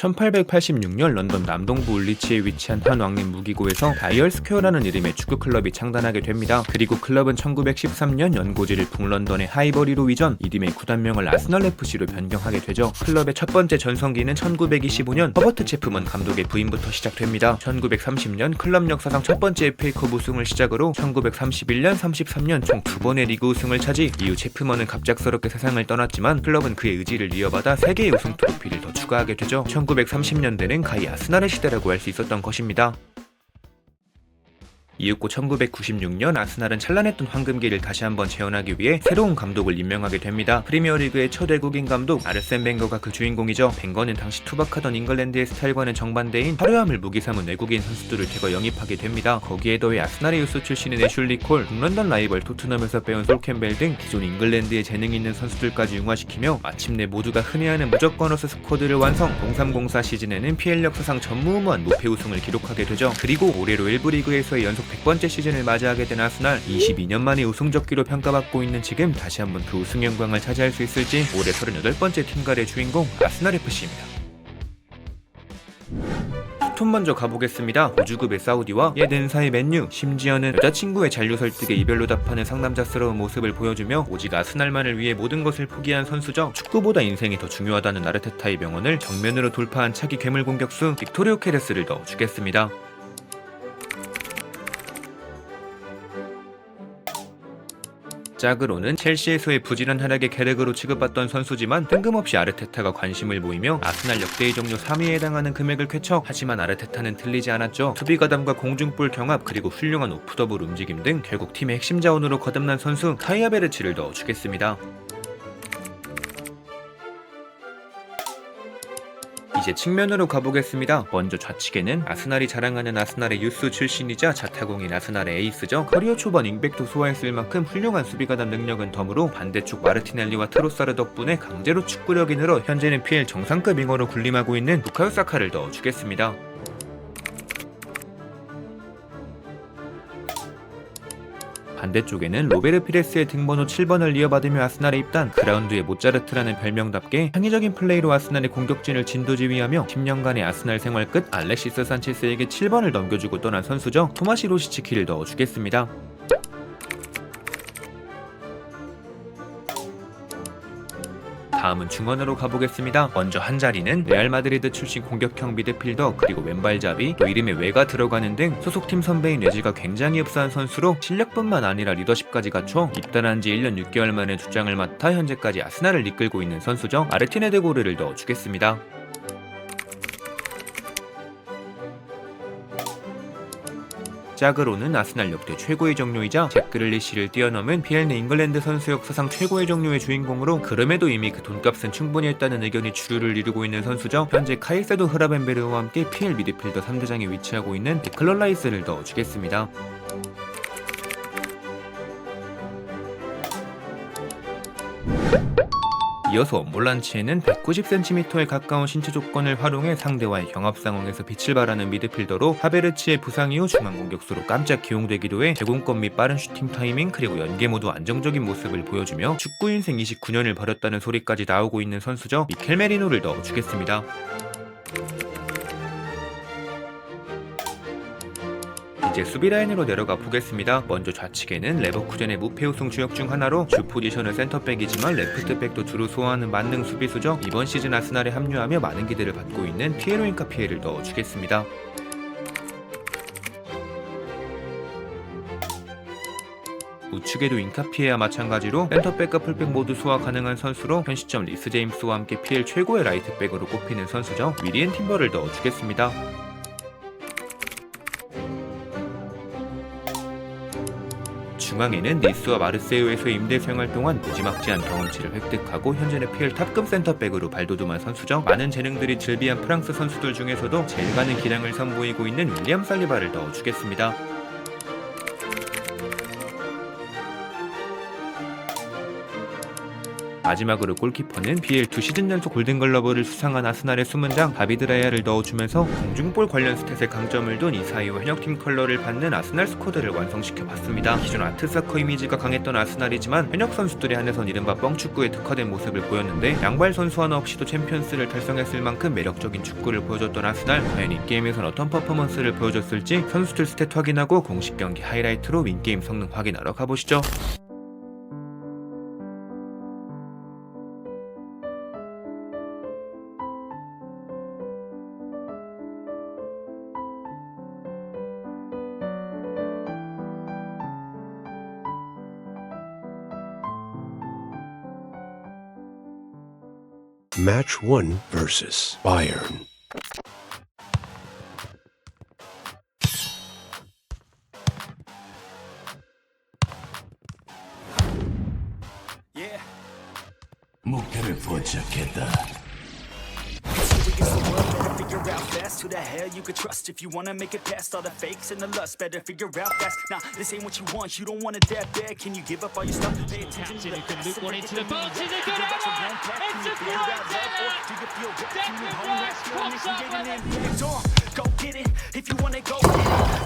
1886년 런던 남동부 울리치에 위치한 한 왕립 무기고에서 다이얼 스퀘어라는 이름의 축구 클럽이 창단하게 됩니다. 그리고 클럽은 1913년 연고지를 북런던의 하이버리로 이전, 이름의 구단명을 아스널 FC로 변경하게 되죠. 클럽의 첫 번째 전성기는 1925년 허버트 체프먼 감독의 부임부터 시작됩니다. 1930년 클럽 역사상 첫 번째 FA컵 우승을 시작으로 1931년, 33년 총 두 번의 리그 우승을 차지 이후 체프먼은 갑작스럽게 세상을 떠났지만 클럽은 그의 의지를 이어받아 세 개의 우승 트로피를 더 추가하게 되죠. 1930년대는 가히 아스날의 시대라고 할 수 있었던 것입니다. 이윽고 1996년 아스날은 찬란했던 황금기를 다시 한번 재현하기 위해 새로운 감독을 임명하게 됩니다. 프리미어리그의 첫 외국인 감독 아르센 벵거가 그 주인공이죠. 벵거는 당시 투박하던 잉글랜드의 스타일과는 정반대인 화려함을 무기 삼은 외국인 선수들을 대거 영입하게 됩니다. 거기에 더해 아스날의 유스 출신인 애슐리 콜, 북런던 라이벌 토트넘에서 배운 솔 캠벨 등 기존 잉글랜드의 재능 있는 선수들까지 융화시키며 마침내 모두가 흔히 하는 무조건 어스 스쿼드를 완성. 0304 시즌에는 PL 역사상 전무후무한 무패 우승을 기록하게 되죠. 그리고 올해로 1부 리그에서의 연속 100번째 시즌을 맞이하게 된 아스날 22년 만에 우승 적기로 평가받고 있는 지금 다시 한번 그 우승 영광을 차지할 수 있을지 올해 38번째 팀갈의 주인공 아스날 FC입니다. 스톤 먼저 가보겠습니다. 우주급의 사우디와 옛 엔사의 맨유, 심지어는 여자친구의 잔류 설득에 이별로 답하는 상남자스러운 모습을 보여주며 오직 아스날만을 위해 모든 것을 포기한 선수죠. 축구보다 인생이 더 중요하다는 아르테타의 명언을 정면으로 돌파한 차기 괴물 공격수 빅토리오 케레스를 넣어주겠습니다. 짝으로는 첼시에서의 부진한 활약의 계력으로 취급받던 선수지만 뜬금없이 아르테타가 관심을 보이며 아스날 역대의 종료 3위에 해당하는 금액을 쾌척. 하지만 아르테타는 틀리지 않았죠. 수비 가담과 공중볼 경합 그리고 훌륭한 오프더블 움직임 등 결국 팀의 핵심 자원으로 거듭난 선수 카이아 베르치를 넣어주겠습니다 이제 측면으로 가보겠습니다. 먼저 좌측에는 아스날이 자랑하는 아스날의 유스 출신이자 자타공인 아스날의 에이스죠. 커리어 초반 윙백도 소화했을 만큼 훌륭한 수비가담 능력은 덤으로 반대쪽 마르티넬리와 트로사르 덕분에 강제로 축구력이 늘어 현재는 PL 정상급 윙어로 군림하고 있는 부카요 사카를 넣어주겠습니다. 반대쪽에는 로베르 피레스의 등번호 7번을 이어받으며 아스날에 입단 그라운드의 모짜르트라는 별명답게 창의적인 플레이로 아스날의 공격진을 진도지휘하며 10년간의 아스날 생활 끝 알렉시스 산체스에게 7번을 넘겨주고 떠난 선수죠. 토마시 로시치키를 넣어주겠습니다 다음은 중원으로 가보겠습니다. 먼저 한 자리는 레알 마드리드 출신 공격형 미드필더 그리고 왼발잡이 또 이름에 외가 들어가는 등 소속팀 선배인 외지가 굉장히 흡사한 선수로 실력뿐만 아니라 리더십까지 갖춰 입단한 지 1년 6개월 만에 주장을 맡아 현재까지 아스날을 이끌고 있는 선수죠. 아르티네 데고르를 넣어주겠습니다. 짝으로는 아스날 역대 최고의 정료이자 잭 그릴리시를 뛰어넘은 PL 잉글랜드 선수 역사상 최고의 정료의 주인공으로 그럼에도 이미 그 돈값은 충분히 했다는 의견이 주류를 이루고 있는 선수죠. 현재 카이세도 흐라벤베르와 함께 PL 미드필더 3대장에 위치하고 있는 디클런 라이스를 넣어주겠습니다. 이어서 몰란치에는 190cm에 가까운 신체 조건을 활용해 상대와의 경합 상황에서 빛을 발하는 미드필더로 하베르치의 부상 이후 중앙 공격수로 깜짝 기용되기도 해 제공권 및 빠른 슈팅 타이밍 그리고 연계 모두 안정적인 모습을 보여주며 축구 인생 29년을 벌였다는 소리까지 나오고 있는 선수죠. 미켈 메리노를 넣어주겠습니다. 이제 수비 라인으로 내려가 보겠습니다. 먼저 좌측에는 레버쿠젠의 무패 우승 주역 중 하나로 주 포지션은 센터백이지만 레프트백도 주로 소화하는 만능 수비수죠. 이번 시즌 아스날에 합류하며 많은 기대를 받고 있는 피에로 인카피에를 넣어주겠습니다. 우측에도 인카피에와 마찬가지로 센터백과 풀백 모두 소화 가능한 선수로 현 시점 리스 제임스와 함께 PL 최고의 라이트백으로 꼽히는 선수죠. 위리엔 팀버를 넣어주겠습니다. 중앙에는 니스와 마르세유에서 임대 생활 동안 무지막지한 경험치를 획득하고 현재는 PL 탑급 센터백으로 발돋움한 선수죠. 많은 재능들이 즐비한 프랑스 선수들 중에서도 제일 가는 기량을 선보이고 있는 윌리엄 살리바를 넣어주겠습니다. 마지막으로 골키퍼는 BL2 시즌 연속 골든글러브를 수상한 아스날의 숨은 장 다비드 라야를 넣어주면서 공중볼 관련 스탯에 강점을 둔 이사이오 현역팀 컬러를 받는 아스날 스쿼드를 완성시켜봤습니다. 기존 아트사커 이미지가 강했던 아스날이지만 현역 선수들에 한해선 이른바 뻥축구에 특화된 모습을 보였는데 양발 선수 하나 없이도 챔피언스를 달성했을 만큼 매력적인 축구를 보여줬던 아스날 과연 인게임에선 어떤 퍼포먼스를 보여줬을지 선수들 스탯 확인하고 공식 경기 하이라이트로 윈게임 성능 확인하러 가보시죠. Match 1 versus Bayern. 목표를 포착했다. out fast. Who the hell you could trust if you wanna make it past all the fakes and the lust? Better figure out fast. Nah, this ain't what you want. You don't want it that bad. Can you give up all your stuff? Pay attention to the past. Luke one into the box. Is it good one? It's a great pops up with. Go get it if you wanna go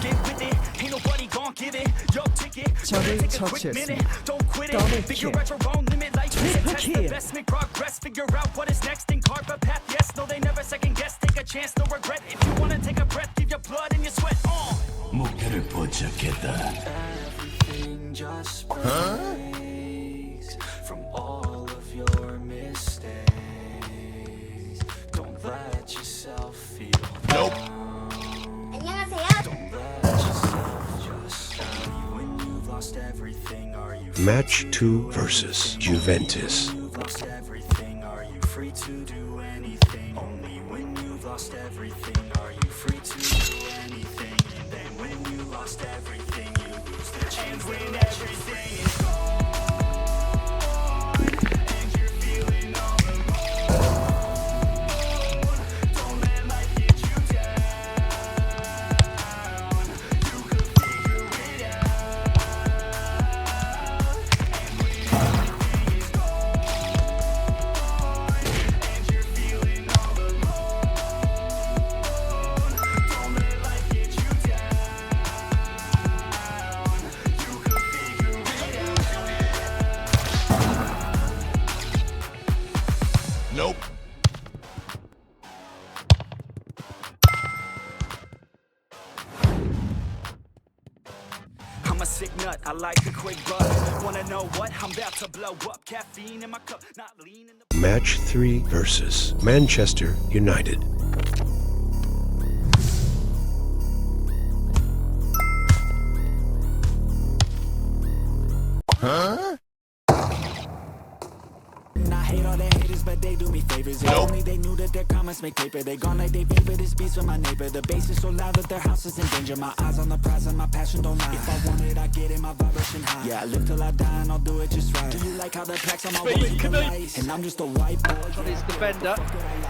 get with it. Ain't nobody give it. Your ticket. Take a quick minute. Don't quit it. Figure out your own limit. Like test the best. Make progress. Figure out what is next and carve a path. Yes, no, they never second guess. Take a chance no regret. If you wanna take a breath, give your blood and your sweat on. 목표를 포착했다. Everything just breaks from all of your mistakes. Don't let yourself feel 안녕하세요. just when you've lost everything. Are you Match 2 versus Juventus. I like a quick buck. Wanna know what? I'm about to blow up. Caffeine in my cup, not lean in the Match 3 versus Manchester United. That their make paper. They gone like they paper this beats with my neighbor. The bass is so loud that their house is in danger. My eyes on the prize and my passion don't lie. If I want it, I get it, my vibration high. Yeah, I live till I die and I'll do it just right. Do you like how the packs on my walls are light? And I'm just a white boy. on his defender.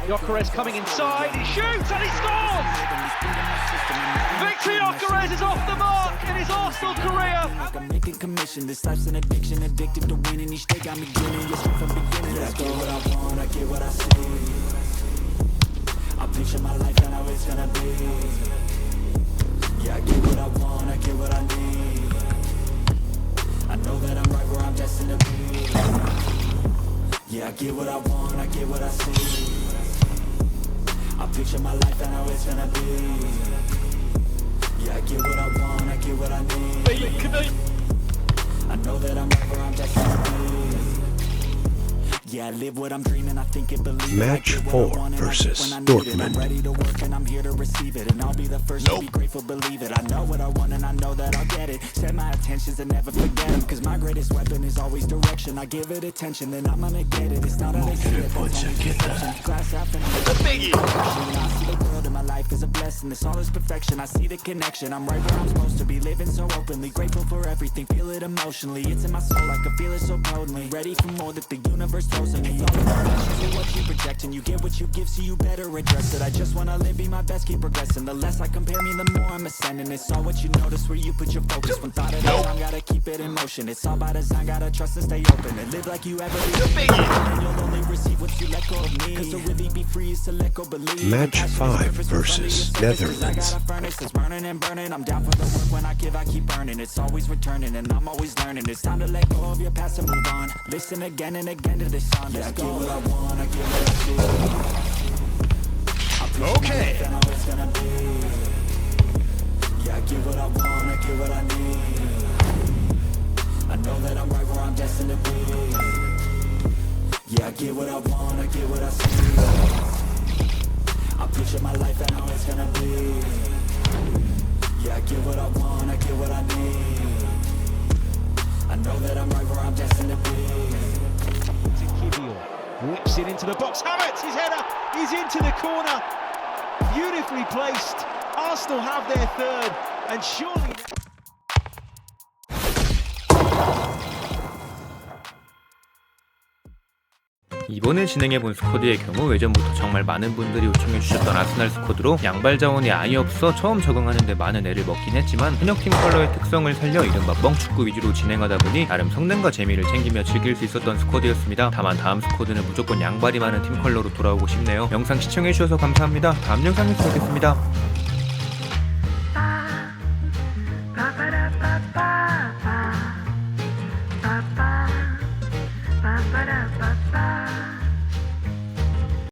Gyökeres coming inside, he shoots and he scores! Victor Gyökeres is off the mark in his Arsenal career. I'm making commission. This life's an addiction, addicted to winning. Each day got me grinning. Yes, from beginning. Yeah, I get what I want, I get what I see. I picture my life and how it's gonna be. Yeah, I get what I want, I get what I need. I know that I'm right where I'm destined to be. Yeah, I get what I want, I get what I see. I picture my life and how it's gonna be. Yeah, I get what I want, I get what I need. I know that I'm right where I'm destined to be. Yeah, live what I'm dreaming, I think Match four versus Dortmund. It, and I'll be the first nope. to be grateful, believe it. I know what I want and I know that I'll get it. Set my and never forget them. Cause my greatest weapon is always direction. I give it attention, then I'm gonna get it. It's not a big deal. The in my life life is a blessing. This all is perfection. I see the connection. I'm right where I'm supposed to be, living so openly. Grateful for everything, feel it emotionally. It's in my soul, I can feel it so potently. Ready for more that the universe throws at me. All of my actions what you project, and you get what you give, so you better address it. I just wanna live, be my best, keep progressing. The less I compare me, the more I'm ascending. It's all what you notice, where you put your focus. One thought at a time, gotta keep it in motion. It's all by design, gotta trust and stay open. And live like you ever did. You'll only receive what you let go of me. Cause to really be free is to let go, believe. Match five purpose, versus rebellious service, 'cause I Netherlands. got a furnace that's burning and burning. I'm down for the work when I give, I keep burning. It's always returning, and I'm always learning. It's time to let go of your past and move on. Listen again and again to this song. Yeah, I get what I want, I get what I see. Okay. I know it's gonna be. Yeah, I get what I want, I get what I need. I know that I'm right where I'm destined to be. Yeah, I get what I want, I get what I see. I picture my life and how it's gonna be. Yeah, I get what I want, I get what I need. I know that I'm right where I'm destined to be. Whips it into the box. Havertz, his header, he's into the corner. Beautifully placed. Arsenal have their third, and surely. 이번에 진행해본 스쿼드의 경우 예전부터 정말 많은 분들이 요청해주셨던 아스날 스쿼드로 양발 자원이 아예 없어 처음 적응하는데 많은 애를 먹긴 했지만 현역팀 컬러의 특성을 살려 이른바 뻥축구 위주로 진행하다 보니 나름 성능과 재미를 챙기며 즐길 수 있었던 스쿼드였습니다. 다만 다음 스쿼드는 무조건 양발이 많은 팀 컬러로 돌아오고 싶네요. 영상 시청해주셔서 감사합니다. 다음 영상에서 뵙겠습니다.